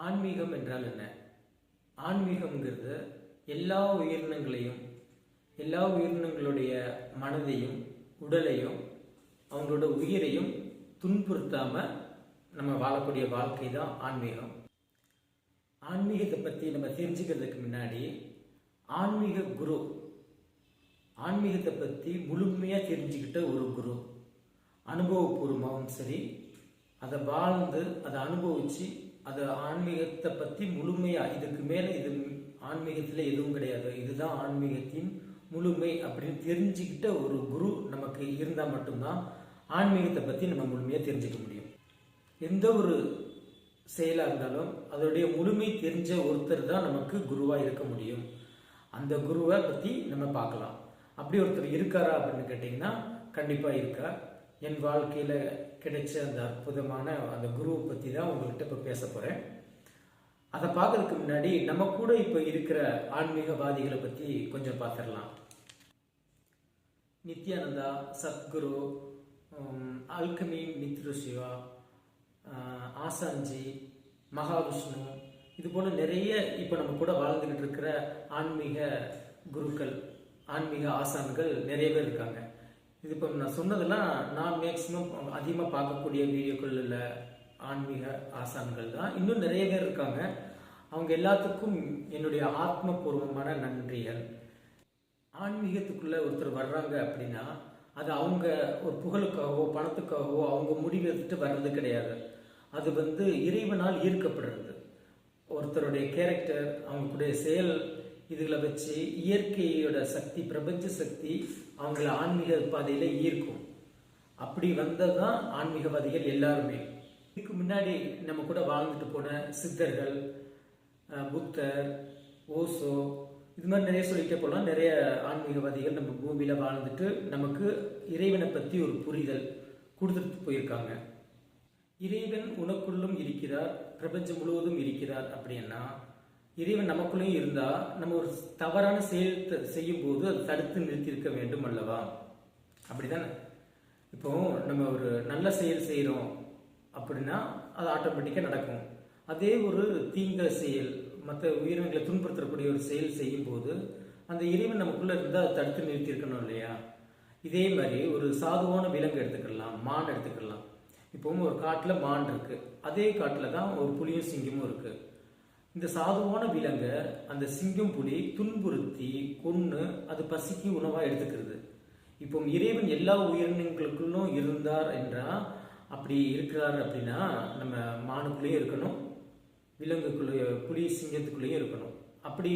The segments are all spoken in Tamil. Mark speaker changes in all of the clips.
Speaker 1: ஆன்மீகம் என்றால் என்ன? ஆன்மீகம்ங்கிறது எல்லா உயிரினங்களையும் எல்லா உயிரினங்களுடைய மனதையும் உடலையும் அவங்களோட உயிரையும் துன்புறுத்தாம நம்ம வாழக்கூடிய வாழ்க்கை தான் ஆன்மீகம். ஆன்மீகத்தை பற்றி நம்ம தெரிஞ்சுக்கிறதுக்கு முன்னாடி ஆன்மீக குரு ஆன்மீகத்தை பற்றி முழுமையாக தெரிஞ்சுக்கிட்ட ஒரு குரு அனுபவபூர்வமாகவும் சரி அதை வாழ்ந்து அதை அனுபவித்து அது ஆன்மீகத்தை பற்றி முழுமையாக இதுக்கு மேலே இது ஆன்மீகத்தில் எதுவும் கிடையாது. இதுதான் ஆன்மீகத்தின் முழுமை அப்படின்னு தெரிஞ்சுக்கிட்ட ஒரு குரு நமக்கு இருந்தால் மட்டும்தான் ஆன்மீகத்தை பற்றி நம்ம முழுமையாக தெரிஞ்சுக்க முடியும். எந்த ஒரு செயலாக இருந்தாலும் அதோடைய முழுமை தெரிஞ்ச ஒருத்தர் தான் நமக்கு குருவாக இருக்க முடியும். அந்த குருவை பற்றி நம்ம பார்க்கலாம். அப்படி ஒருத்தர் இருக்காரா அப்படின்னு கேட்டிங்கன்னா கண்டிப்பாக இருக்கார். என் வாழ்க்கையில் கிடைச்ச அந்த அற்புதமான அந்த குருவை பற்றி தான் உங்கள்கிட்ட இப்போ பேச போகிறேன் அதை பார்க்கறதுக்கு முன்னாடி நம்ம கூட இப்போ இருக்கிற ஆன்மீகவாதிகளை பற்றி கொஞ்சம் பார்த்துடலாம். நித்யானந்தா சத்குரு அல்கமி மித்ரு சிவா ஆசான்ஜி மகாவிஷ்ணு இது போல் நிறைய இப்போ நம்ம கூட வாழ்ந்துக்கிட்டு இருக்கிற ஆன்மீக குருக்கள் ஆன்மீக ஆசான்கள் நிறைய பேர் இருக்காங்க. இது இப்போ நான் சொன்னதெல்லாம் நான் மேக்சிமம் அதிகமாக பார்க்கக்கூடிய வீடியோக்களில் ஆன்மீக ஆசான்கள் தான். இன்னும் நிறைய பேர் இருக்காங்க. அவங்க எல்லாத்துக்கும் என்னுடைய ஆத்மபூர்வமான நன்றிகள். ஆன்மீகத்துக்குள்ளே ஒருத்தர் வர்றாங்க அப்படின்னா அது அவங்க ஒரு புகழுக்காகவோ பணத்துக்காகவோ அவங்க முடிவெடுத்துட்டு வர்றது கிடையாது. அது வந்து இறைவனால் ஈர்க்கப்படுறது. ஒருத்தருடைய கேரக்டர் அவங்களுடைய செயல் இதுகளை வச்சு இயற்கையோட சக்தி பிரபஞ்ச சக்தி அவங்கள ஆன்மீக பாதையில ஈர்க்கும். அப்படி வந்ததுதான் ஆன்மீகவாதிகள் எல்லாருமே. இதுக்கு முன்னாடி நம்ம கூட வாழ்ந்துட்டு போன சித்தர்கள் புத்தர் ஓசோ இது மாதிரி நிறைய சொல்லிட்டே போகலாம் நிறைய ஆன்மீகவாதிகள் நம்ம பூமியில வாழ்ந்துட்டு நமக்கு இறைவனை பத்தி ஒரு புரிதல் கொடுத்துட்டு போயிருக்காங்க. இறைவன் உனக்குள்ளும் இருக்கிறார் பிரபஞ்சம் முழுவதும் இருக்கிறார் அப்படின்னா இறைவன் நமக்குள்ளேயும் இருந்தா நம்ம ஒரு தவறான செயல் த- செய்யும் போது அதை தடுத்து நிறுத்தியிருக்க வேண்டும் அல்லவா? அப்படிதானே? இப்போ நம்ம ஒரு நல்ல செயல் செய்கிறோம் அப்படின்னா அது ஆட்டோமேட்டிக்காக நடக்கும். அதே ஒரு தீங்க செயல் மற்ற உயிரினங்களை துன்புறுத்தக்கூடிய ஒரு செயல் செய்யும் போது அந்த இறைவன் நமக்குள்ளே இருந்தால் அதை தடுத்து நிறுத்தியிருக்கணும் இல்லையா? இதே மாதிரி ஒரு சாதுவான விலங்கு எடுத்துக்கலாம் மான் எடுத்துக்கலாம். இப்போ ஒரு காட்டில் மான் இருக்குது அதே காட்டில் தான் ஒரு புளியும் சிங்கமும் இருக்குது இந்த சாதுவான விலங்கை அந்த சிங்கம் புலி துன்புறுத்தி கொன்று அது பசிக்கு உணவாக எடுத்துக்கிறது. இப்போ இறைவன் எல்லா உயிரினங்களுக்குள்ளும் இருந்தார் என்றா அப்படி இருக்கிறார் அப்படின்னா நம்ம மானுக்குள்ளேயும் இருக்கணும் விலங்குக்குள்ளே புலி சிங்கத்துக்குள்ளேயும் இருக்கணும். அப்படி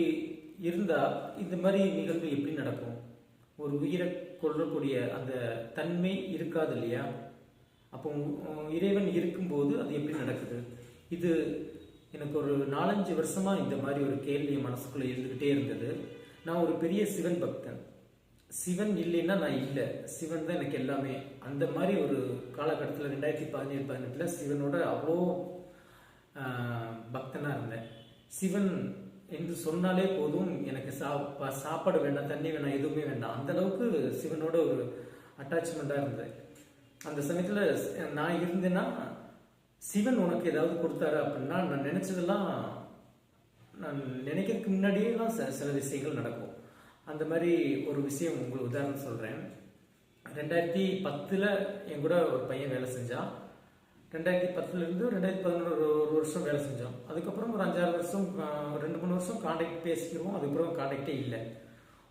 Speaker 1: இருந்தா இந்த மாதிரி நிகழ்வு எப்படி நடக்கும்? ஒரு உயிரை கொள்ளக்கூடிய அந்த தன்மை இருக்காது இல்லையா? அப்போ இறைவன் இருக்கும்போது அது எப்படி நடக்குது? இது எனக்கு ஒரு நாலஞ்சு வருஷமாக இந்த மாதிரி ஒரு கேள்வி மனசுக்குள்ளே இருந்துக்கிட்டே இருந்தது. நான் ஒரு பெரிய சிவன் பக்தன். சிவன் இல்லைன்னா நான் இல்லை. சிவன் தான் எனக்கு எல்லாமே. அந்த மாதிரி ஒரு காலகட்டத்தில் ரெண்டாயிரத்தி பதினேழு பதினெட்டில் சிவனோட அவ்வளோ பக்தனாக இருந்தேன். சிவன் என்று சொன்னாலே போதும் எனக்கு சா சாப்பாடு வேண்டாம் தண்ணி வேண்டாம் எதுவுமே வேண்டாம். அந்த அளவுக்கு சிவனோட ஒரு அட்டாச்மெண்ட்டாக இருந்தேன். அந்த சமயத்தில் நான் இருந்தேன்னா சிவன் உனக்கு ஏதாவது கொடுத்தாரு அப்படின்னா நான் நினைச்சதெல்லாம் நான் நினைக்கிறதுக்கு முன்னாடியேலாம் ச சில விஷயங்கள் நடக்கும். அந்த மாதிரி ஒரு விஷயம் உங்களுக்கு உதாரணம் சொல்கிறேன் ரெண்டாயிரத்தி பத்தில் என் கூட ஒரு பையன் வேலை செஞ்சான். ரெண்டாயிரத்தி பத்துலேருந்து ரெண்டாயிரத்தி பதினோரு ஒரு வருஷம் வேலை செஞ்சோம் அதுக்கப்புறம் ஒரு அஞ்சாறு வருஷம் ரெண்டு மூணு வருஷம் காண்டாக்ட் பேசிக்கிறோம். அதுக்கப்புறம் காண்டாக்டே இல்லை.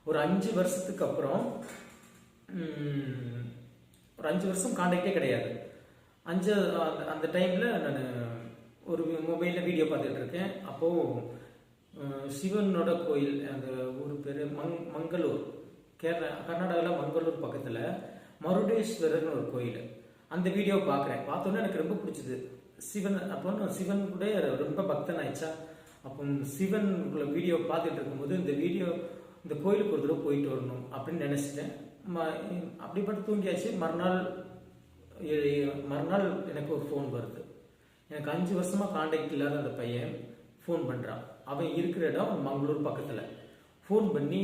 Speaker 1: ஒரு அஞ்சு வருஷத்துக்கு அப்புறம் ஒரு அஞ்சு வருஷம் காண்டாக்டே கிடையாது. அஞ்சு அந்த- அந்த டைமில் நான் ஒரு மொபைலில் வீடியோ பார்த்துட்டு இருக்கேன். அப்போது சிவனோட கோயில் அந்த ஊர் பேர் மங் மங்களூர். கேரளா கர்நாடகாவில் மங்களூர் பக்கத்தில் மருடேஸ்வரர்னு ஒரு கோயில். அந்த வீடியோ பார்க்குறேன். பார்த்தோன்னே எனக்கு ரொம்ப பிடிச்சது. சிவன் அப்போ நான் சிவன் கூட ரொம்ப பக்தன் ஆயிடுச்சா அப்போ சிவன் வீடியோ பார்த்துட்டு இருக்கும்போது இந்த வீடியோ இந்த கோயிலுக்கு ஒரு தடவை போயிட்டு வரணும் அப்படின்னு நினச்சிட்டேன். ம- அப்படிப்பட்ட தூங்கியாச்சு. மறுநாள் மறுநாள் எனக்கு ஒரு ஃபோன் வருது. எனக்கு அஞ்சு வருஷமாக காண்டாக்ட் இல்லாத அந்த பையன் ஃபோன் பண்ணுறான் அவன் இருக்கிற இடம் மங்களூர் பக்கத்தில். ஃபோன் பண்ணி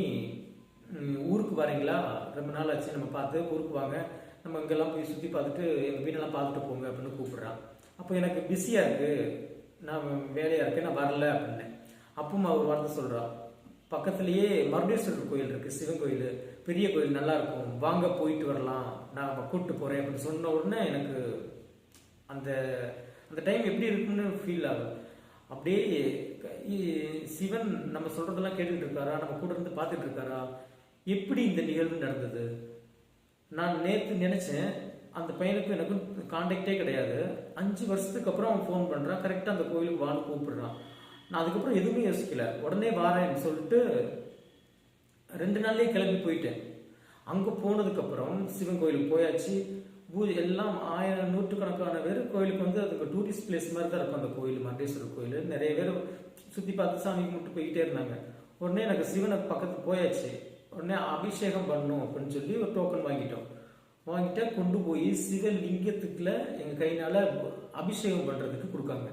Speaker 1: ஊருக்கு வரீங்களா? ரொம்ப நாள் ஆச்சு நம்ம பார்த்து ஊருக்கு வாங்க. நம்ம இங்கெல்லாம் போய் சுற்றி பார்த்துட்டு எங்கள் வீடெல்லாம் பார்த்துட்டு போங்க அப்படின்னு கூப்பிட்றான். அப்போ எனக்கு பிஸியாக இருக்குது நான் வேலையாக இருக்கேன் நான் வரல அப்படின்னேன். அப்பவும் அவர் வார்த்தை சொல்கிறா பக்கத்துலேயே மருடேஸ்வரர் கோயில் இருக்குது சிவன் கோயில். பெரிய கோயில் நல்லாயிருக்கும். வாங்க போயிட்டு வரலாம். நான் கூப்பிட்டு போகிறேன் அப்படின்னு சொன்ன உடனே எனக்கு அந்த அந்த டைம் எப்படி இருக்குன்னு ஃபீல் ஆகும் அப்படியே சிவன் நம்ம சொல்கிறதெல்லாம் கேட்டுக்கிட்டு இருக்காரா? நம்ம கூட இருந்து பார்த்துட்டு இருக்காரா? எப்படி இந்த நிகழ்வு நடந்தது? நான் நேற்று நினச்சேன் அந்த பையனுக்கும் எனக்கும் காண்டாக்டே கிடையாது. அஞ்சு வருஷத்துக்கு அப்புறம் அவன் ஃபோன் பண்ணுறான் கரெக்டாக அந்த கோயிலுக்கு வான்னு கூப்பிடுறான். நான் அதுக்கப்புறம் எதுவுமே யோசிக்கல. உடனே வாரேன்னு சொல்லிட்டு ரெண்டு நாள்லேயே கிளம்பி போயிட்டேன். அங்கே போனதுக்கப்புறம் சிவன் கோயிலுக்கு போயாச்சு. பூஜை எல்லாம் ஆயிரம் நூற்றுக்கணக்கான பேர் கோயிலுக்கு வந்து அதுக்கு டூரிஸ்ட் பிளேஸ் மாதிரி தான் இருக்கும் அந்த கோயில் மண்டேஸ்வரர் கோயில். நிறைய பேர் சுற்றி பார்த்து சாமி கும்பிட்டு போயிட்டே இருந்தாங்க. உடனே எனக்கு சிவனை பக்கத்து போயாச்சு. உடனே அபிஷேகம் பண்ணணும் அப்படின்னு சொல்லி ஒரு டோக்கன் வாங்கிட்டோம். வாங்கிட்டா கொண்டு போய் சிவலிங்கத்துக்குள்ள எங்கள் கையினால் அபிஷேகம் பண்ணுறதுக்கு கொடுக்காங்க.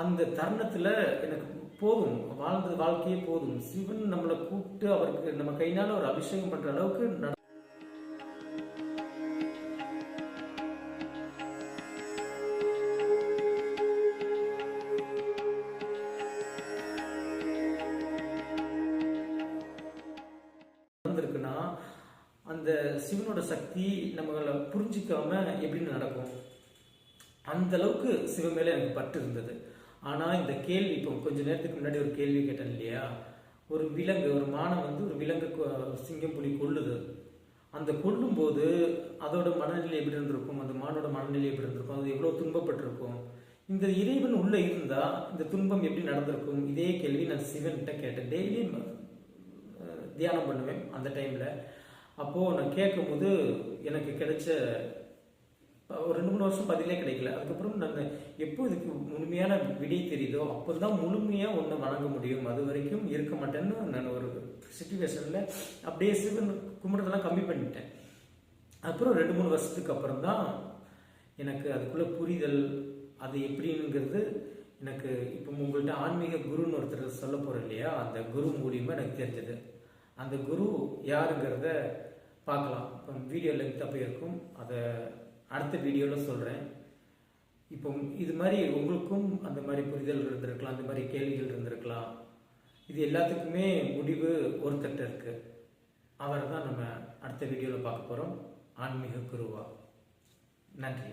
Speaker 1: அந்த தருணத்துல எனக்கு போதும். வாழ்ந்த வாழ்க்கையே போதும். சிவன் நம்மளை கூப்பிட்டு அவருக்கு நம்ம கையினால ஒரு அபிஷேகம் பண்ற அளவுக்கு நடந்திருக்குன்னா அந்த சிவனோட சக்தி நம்மளை புரிஞ்சிக்காம எப்படின்னு நடக்கும். அந்த அளவுக்கு சிவன் மேல எனக்கு பட்டு இருந்தது. ஆனால் இந்த கேள்வி இப்போ கொஞ்ச நேரத்துக்கு முன்னாடி ஒரு கேள்வி கேட்டேன் இல்லையா? ஒரு விலங்கு ஒரு மானம் வந்து ஒரு விலங்கு கொ- சிங்கம் புலி கொல்லுது. அந்த கொல்லும்போது அதோட மனநிலை எப்படி இருந்திருக்கும்? அந்த மானோட மனநிலை எப்படி இருந்திருக்கும்? அது எவ்வளோ துன்பப்பட்டிருக்கும்? இந்த இறைவன் உள்ளே இருந்தால் இந்த துன்பம் எப்படி நடந்திருக்கும்? இதே கேள்வி நான் சிவன்கிட்ட கேட்டேன். டெய்லி தியானம் பண்ணுவேன் அந்த டைமில். அப்போது நான் கேட்கும்போது எனக்கு கிடைச்ச ஒரு ரெண்டு மூணு வருஷம் பதிலே கிடைக்கல. அதுக்கப்புறம் நாங்கள் எப்போ இதுக்கு முழுமையான விடை தெரியுதோ அப்போ தான் முழுமையாக ஒன்று வணங்க முடியும். அது வரைக்கும் இருக்க மாட்டேன்னு நான் ஒரு சுச்சுவேஷனில் அப்படியே சிவன் கும்பிட்றதெல்லாம் கம்மி பண்ணிட்டேன். அப்புறம் ரெண்டு மூணு வருஷத்துக்கு அப்புறம் தான் எனக்கு அதுக்குள்ள புரிதல் அது எப்படிங்கிறது எனக்கு இப்போ உங்கள்கிட்ட ஆன்மீக குருன்னு ஒருத்தர் சொல்ல போகிறோம் இல்லையா? அந்த குரு மூலியமாக எனக்கு தெரிஞ்சது. அந்த குரு யாருங்கிறத பார்க்கலாம். இப்போ வீடியோ அப்போ போயிருக்கும். அதை அடுத்த வீடியோவில் சொல்கிறேன் இப்போ இது மாதிரி உங்களுக்கும் அந்த மாதிரி புரிதல் இருந்திருக்கலாம் அந்த மாதிரி கேள்விகள் இருந்திருக்கலாம். இது எல்லாத்துக்குமே முடிவு ஒருத்தட்ட இருக்கு. அவரை தான் நம்ம அடுத்த வீடியோவில் பார்க்க போகிறோம் ஆன்மீக குருவா. நன்றி.